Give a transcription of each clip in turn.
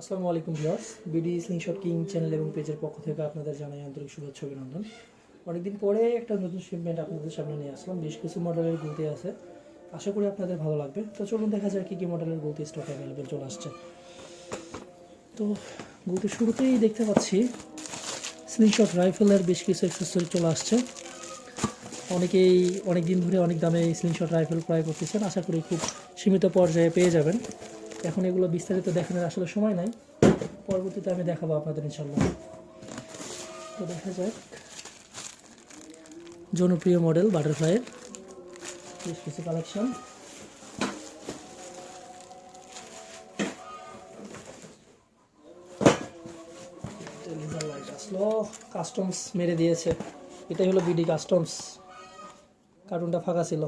আসসালামু আলাইকুম viewers, BD slingshot king channel এবং পেজের পক্ষ থেকে আপনাদের জানাই আন্তরিক শুভেচ্ছা অভিনন্দন। অনেকদিন পরে একটা নতুন শিপমেন্ট আপনাদের সামনে নিয়ে আসলাম, বেশ কিছু মডেলের গুলতি আছে। আশা করি আপনাদের ভালো লাগবে। তো চলুন দেখা যায় কী কী মডেলের গুলতি স্টক অ্যাভেলেবেল চলে আসছে। তো গুলতি শুরুতেই দেখতে পাচ্ছি স্লিংশট রাইফেলের বেশ কিছু অ্যাক্সেসরি চলে আসছে। অনেকেই অনেক দিন ধরে অনেক দামে স্লিংশট রাইফেল ক্রয় করতেছেন, আশা করি খুব সীমিত পর্যায়ে পেয়ে যাবেন। এখন এগুলো বিস্তারিত দেখানোর আসলে সময় নাই। পরবর্তীতে আমি দেখাবো আপনাদের ইনশাল্লাহ তো দেখা যাক। জনপ্রিয় মডেল বাটারফ্লাইয়ের বেশ কিছু কালেকশন। কাস্টমস মেরে দিয়েছে। এটাই হলো বিডি কাস্টমস। কার্টুনটা ফাঁকা ছিল।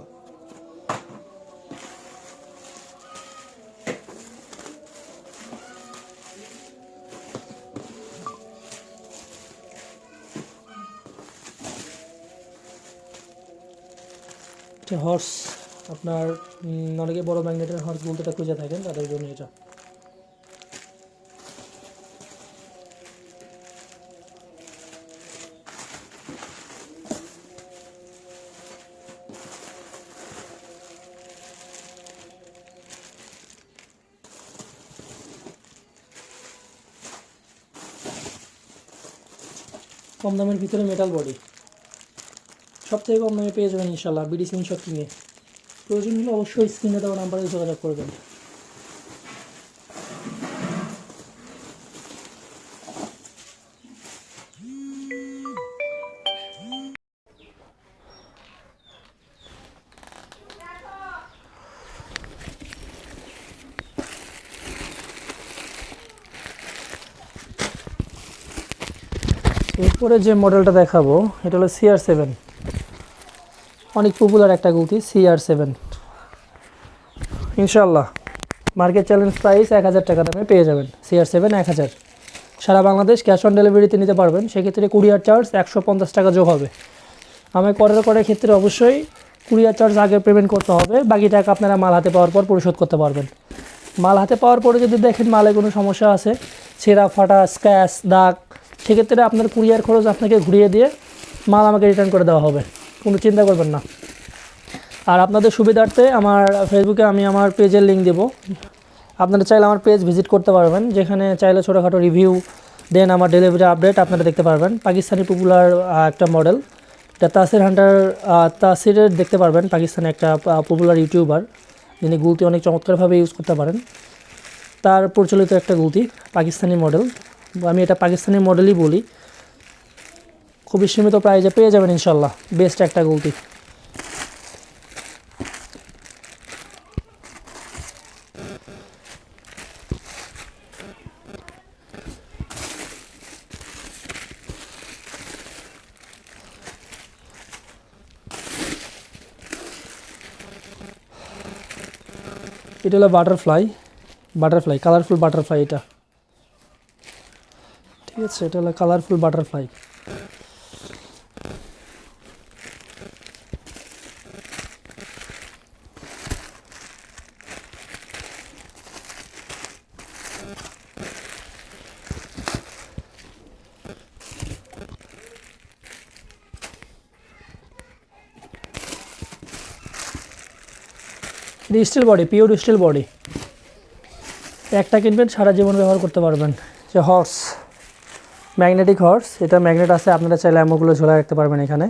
এটা হর্স আপনার অনেকে বড় ম্যাগনেটের হর্স বলতেটা খুঁজে থাকেন, তাদের জন্য এটা। কম দামের ভিতরে মেটাল বডি সব থেকে কম দামে পেয়ে যাবেন ইনশাল্লাহ বিডি সিম শপ কিনে। প্রয়োজন হলে অবশ্যই স্ক্রিনে দেওয়া নাম্বারে যোগাযোগ করবেন। এরপরে যে মডেলটা দেখাবো, এটা হলো সিআর সেভেন অনেক পপুলার একটা গুলতি সিআর সেভেন ইনশাল্লাহ মার্কেট চ্যালেঞ্জ প্রাইস এক হাজার টাকা দামে পেয়ে যাবেন। সিআর সেভেন এক হাজার। সারা বাংলাদেশ ক্যাশ অন ডেলিভারিতে নিতে পারবেন, সেক্ষেত্রে কুরিয়ার চার্জ একশো পঞ্চাশ টাকা যোগ হবে। আমায় অর্ডার করার ক্ষেত্রে অবশ্যই কুরিয়ার চার্জ আগে পেমেন্ট করতে হবে, বাকি টাকা আপনারা মাল হাতে পাওয়ার পর পরিশোধ করতে পারবেন। মাল হাতে পাওয়ার পরে যদি দেখেন মালে কোনো সমস্যা আছে, ছেঁড়া, ফাটা স্ক্র্যাচ দাগ, সেক্ষেত্রে আপনার কুরিয়ার খরচ আপনাকে ঘুরিয়ে দিয়ে মাল আমাকে রিটার্ন করে দেওয়া হবে। কোনো চিন্তা করবেন না। আর আপনাদের সুবিধার্থে আমার ফেসবুকে আমি আমার পেজের লিঙ্ক দেবো। আপনারা চাইলে আমার পেজ ভিজিট করতে পারবেন, যেখানে চাইলে ছোটোখাটো রিভিউ দেন আমার ডেলিভারি আপডেট আপনারা দেখতে পারবেন। পাকিস্তানি পপুলার একটা মডেল এটা তাসির হান্টার তাসিরের দেখতে পারবেন, পাকিস্তানে একটা পপুলার ইউটিউবার যিনি গুলতি অনেক চমৎকারভাবে ইউজ করতে পারেন। তার প্রচলিত একটা গুলতি, পাকিস্তানি মডেল আমি এটা পাকিস্তানি মডেলই বলি। খুবই সীমিত প্রাইজে পেয়ে যাবেন ইনশাল্লাহ। বেস্ট একটা গুলতি এটা হলো বাটারফ্লাই বাটারফ্লাই কালারফুল বাটারফ্লাই এটা। ঠিক আছে, এটা হলো colourful butterfly steel body pure steel body একটা কিনবেন, সারা জীবন ব্যবহার করতে পারবেন। যে হর্স ম্যাগনেটিক হর্স এটা ম্যাগনেট আছে, আপনারা চাইলে অ্যামোগুলো ঝোলা রাখতে পারবেন এখানে।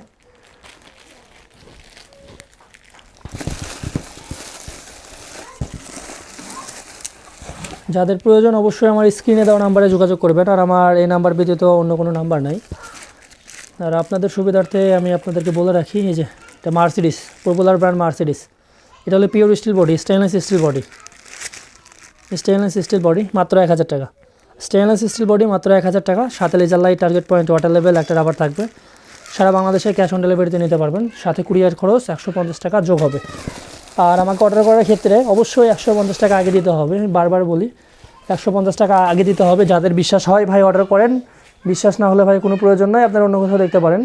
যাদের প্রয়োজন অবশ্যই আমার স্ক্রিনে দেওয়া নাম্বারে যোগাযোগ করবেন, আর আমার এই নাম্বার ব্যতীত অন্য কোনো নাম্বার নাই। আর আপনাদের সুবিধার্থে আমি আপনাদেরকে বলে রাখি, এই যে, এটা মার্সিডিস পপুলার ব্র্যান্ড মার্সিডিস এটা হলো pure steel body stainless steel body stainless steel body মাত্র এক হাজার টাকা। স্টেনলেস স্টিল বডি মাত্র এক হাজার টাকা। সাথে laser light target point water level একটা রাবার থাকবে। সারা বাংলাদেশে ক্যাশ অন ডেলিভারিতে নিতে পারবেন। সাথে কুরিয়ার খরচ একশো পঞ্চাশ টাকা যোগ হবে। আর আমাকে অর্ডার করার ক্ষেত্রে অবশ্যই একশো পঞ্চাশ টাকা আগে দিতে হবে। বারবার বলি, একশো পঞ্চাশ টাকা আগে দিতে হবে। যাদের বিশ্বাস হয় ভাই অর্ডার করেন, বিশ্বাস না হলে ভাই কোনো প্রয়োজন নয় আপনারা অন্য কোথাও দেখতে পারেন।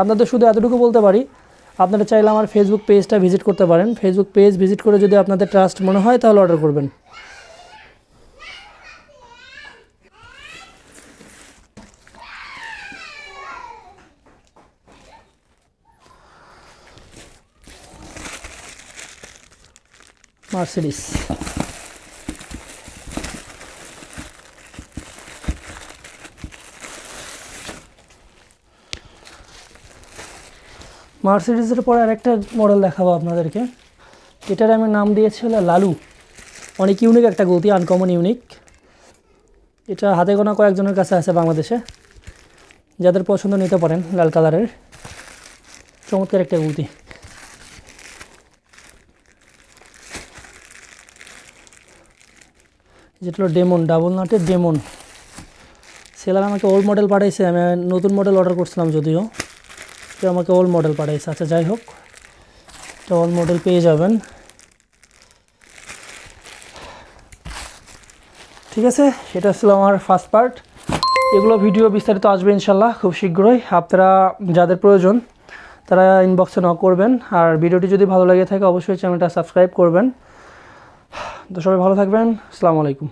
আপনাদের শুধু এতটুকু বলতে পারি আপনারা চাইলে আমার ফেসবুক পেজটা ভিজিট করতে পারেন। ফেসবুক পেজ ভিজিট করে যদি আপনাদের ট্রাস্ট মনে হয়, তাহলে অর্ডার করবেন। মার্সিডিস মার্সিডিসের পরে আরেকটা মডেল দেখাবো আপনাদেরকে। এটার আমি নাম দিয়েছি হলো লালু। অনেক ইউনিক একটা গতি আনকমন ইউনিক এটা হাতে গোনা কয়েকজনের কাছে আছে বাংলাদেশে। যাদের পছন্দ নিতে পারেন লাল কালারের। চমৎকার একটা গতি যেটা হলো ডেমন ডাবল নাটের ডেমন সেলার আমাকে ওল্ড মডেল পাঠাইছে, আমি নতুন মডেল অর্ডার করছিলাম যদিও। সে আমাকে ওল্ড মডেল পাঠাইছে। আচ্ছা যাই হোক তো ওল্ড মডেল পেয়ে যাবেন। ঠিক আছে, সেটা ছিল আমার ফার্স্ট পার্ট এগুলো ভিডিও বিস্তারিত আসবে ইনশাল্লাহ, খুব শীঘ্রই। আপনারা, যাদের প্রয়োজন, তারা ইনবক্সে নক করবেন। আর ভিডিওটি যদি ভালো লেগে থাকে, অবশ্যই চ্যানেলটা সাবস্ক্রাইব করবেন। তো সবাই ভালো থাকবেন। আসসালামু আলাইকুম।